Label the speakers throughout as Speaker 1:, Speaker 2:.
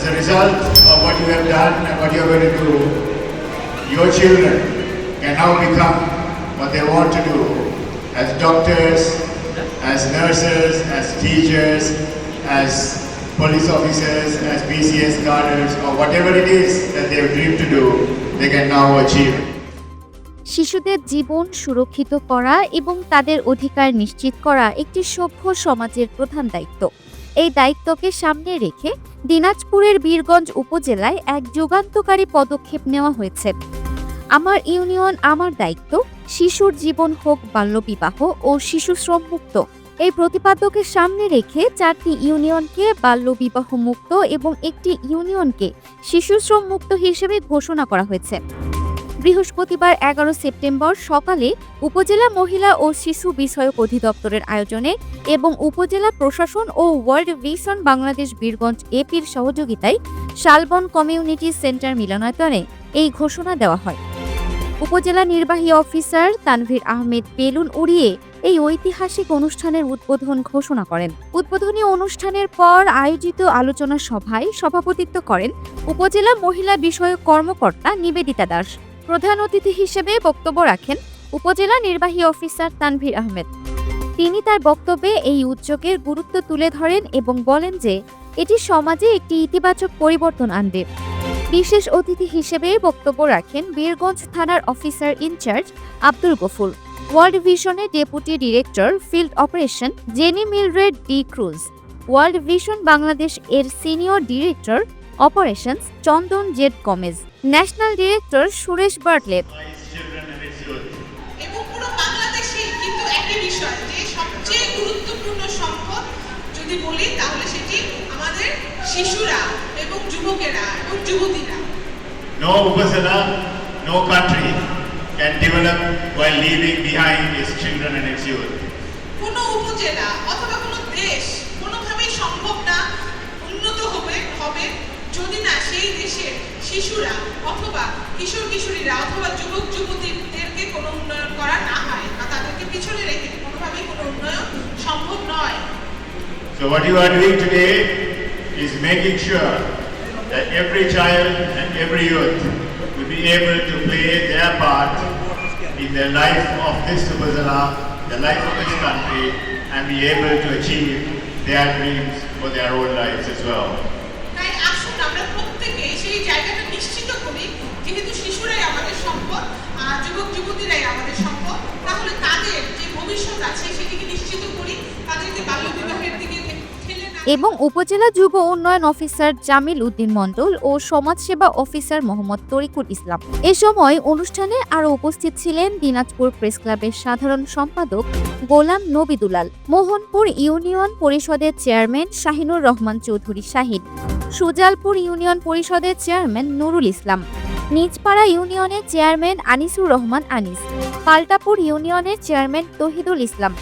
Speaker 1: As a result of what you have done and what you are going to do, your children can now become what they want to do as doctors, as nurses, as teachers, as police officers, as BCS guarders, or whatever it is that they have dreamed to do, they can now achieve.
Speaker 2: শিশুদের জীবন সুরক্ষিত করা এবং তাদের অধিকার নিশ্চিত করা একটি সভ্য সমাজের প্রধান দায়িত্ব এই দায়িত্বকে সামনে রেখে দিনাজপুরের বীরগঞ্জ উপজেলায় এক যুগান্তকারী পদক্ষেপ নেওয়া হয়েছে। আমার ইউনিয়ন আমার দায়িত্ব, শিশুর জীবন হোক বাল্যবিবাহ ও শিশু শ্রম মুক্ত এই প্রতিপাদ্যকে সামনে রেখে চারটি ইউনিয়নকে বাল্যবিবাহ মুক্ত এবং একটি ইউনিয়নকে শিশু শ্রম মুক্ত হিসেবে ঘোষণা করা হয়েছে। বৃহস্পতিবার এগারো সেপ্টেম্বর সকালে উপজেলা মহিলা ও শিশু বিষয়ক অধিদপ্তরের আয়োজনে এবং উপজেলা প্রশাসন ও ওয়ার্ল্ড ভিশন বাংলাদেশ বীরগঞ্জ এপির সহযোগিতায় শালবন কমিউনিটি সেন্টার মিলনায়তনে এই ঘোষণা দেওয়া হয়। উপজেলা নির্বাহী অফিসার তানভীর আহমেদ বেলুন উড়িয়ে এই ঐতিহাসিক অনুষ্ঠানের উদ্বোধন ঘোষণা করেন। উদ্বোধনী অনুষ্ঠানের পর আয়োজিত আলোচনা সভায় সভাপতিত্ব করেন উপজেলা মহিলা বিষয়ক কর্মকর্তা নিবেদিতা দাস। প্রধান অতিথি হিসেবে বক্তব্য রাখেন উপজেলা নির্বাহী অফিসার তানভীর আহমেদ। তিনি তার বক্তব্যে এই উদ্যোগের গুরুত্ব তুলে ধরেন এবং বলেন যে, এটি সমাজে একটি ইতিবাচক পরিবর্তন আনবে। বিশেষ অতিথি হিসেবে বক্তব্য রাখেন বীরগঞ্জ থানার officer in charge Abdul Gafur, World ভিশনের deputy director field operation Jenny Mildred D'Cruz, World Vision Bangladesh এর senior director operations Chandan Z Gomes national director Suresh Bartlett
Speaker 1: Children and its youth.
Speaker 3: এবং পুরো বাংলাদেশে কিন্তু একই বিষয় যে সবচেয়ে গুরুত্বপূর্ণ সম্পদ যদি বলি তাহলে সেটি আমাদের শিশুরা এবং যুবকেরা এবং যুবতীরা
Speaker 1: No Upasana, no country can develop while leaving behind its children and its youth.
Speaker 3: কোনো উপজেলা অথবা কোনো যদি না সেই দেশের শিশুরা অথবা কিশোর কিশোরীরা অথবা যুবক যুবতীদেরকে কোনো উন্নয়ন করা না হয় বা তাদেরকে পিছনে রেখে কোনোভাবেই কোনো উন্নয়ন সম্ভব নয়
Speaker 1: So what you are doing today is making sure that every child and every youth will be able to play their part in the life of this Upazana, the life of this country, and be able to achieve their dreams for their own lives as well.
Speaker 3: আমরা প্রত্যেকে সেই জায়গাটা নিশ্চিত করি, যেহেতু শিশুরাই আমাদের সম্পদ, আর যুবক যুবতীরাই আমাদের সম্পদ, তাহলে তাদের যে ভবিষ্যৎ আছে সেটিকে নিশ্চিত করি, তাদেরকে বাল্যবিবাহের দিকে ঠেলে না
Speaker 2: এবং উপজেলা যুব উন্নয়ন অফিসার জামিল উদ্দিন মণ্ডল ও সমাজসেবা অফিসার মোহাম্মদ তরিকুল ইসলাম। এ সময় অনুষ্ঠানে আরও উপস্থিত ছিলেন দিনাজপুর প্রেস ক্লাবের সাধারণ সম্পাদক গোলাম নবিদুলাল, মোহনপুর ইউনিয়ন পরিষদের চেয়ারম্যান শাহিনুর রহমান চৌধুরী শাহিদ সুজালপুর ইউনিয়ন পরিষদের চেয়ারম্যান নুরুল ইসলাম, নিজপাড়া ইউনিয়নের চেয়ারম্যান আনিসুর রহমান আনিস, পাল্টাপুর ইউনিয়নের চেয়ারম্যান তহিদুল ইসলাম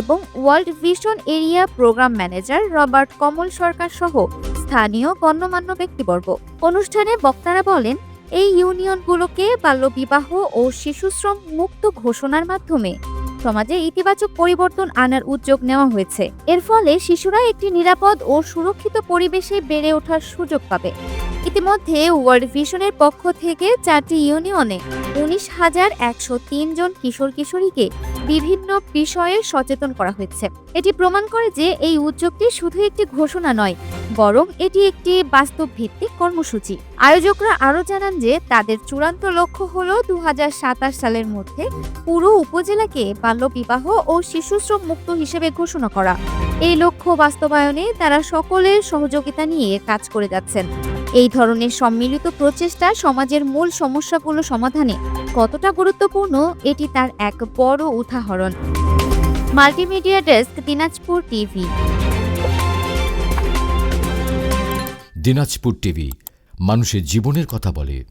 Speaker 2: এবং World Vision area programme manager Robert Kamal Sarkar সহ স্থানীয় গণ্যমান্য ব্যক্তিবর্গ। অনুষ্ঠানে বক্তারা বলেন, এই ইউনিয়নগুলোকে বাল্যবিবাহ ও শিশুশ্রম মুক্ত ঘোষণার মাধ্যমে সমাজে ইতিবাচক পরিবর্তন আনার উদ্যোগ নেওয়া হয়েছে। এর ফলে শিশুরা একটি নিরাপদ ও সুরক্ষিত পরিবেশে বেড়ে ওঠার সুযোগ পাবে। ইতিমধ্যে ওয়ার্ল্ড ভিশনের পক্ষ থেকে চারটি ইউনিয়নে উনিশ হাজার একশো জন কিশোর কিশোরীকে বিভিন্ন বিষয়ে সচেতন করা হয়েছে। এটি প্রমাণ করে যে এই উদ্যোগটি শুধু একটি ঘোষণা নয়, বরং এটি একটি বাস্তব ভিত্তিক কর্মসূচি। আয়োজকরা আরও জানান যে তাদের চূড়ান্ত লক্ষ্য হল দু হাজার সাতাশ সালের মধ্যে পুরো উপজেলাকে বাল্যবিবাহ ও শিশুশ্রম মুক্ত হিসেবে ঘোষণা করা। এই লক্ষ্য বাস্তবায়নে তারা সকলের সহযোগিতা নিয়ে কাজ করে যাচ্ছেন। এই ধরনের সম্মিলিত প্রচেষ্টা সমাজের মূল সমস্যাগুলো সমাধানে কতটা গুরুত্বপূর্ণ, এটি তার এক বড় উদাহরণ। Multimedia desk, Dinajpur TV.
Speaker 4: Dinajpur TV, মানুষের জীবনের কথা বলে।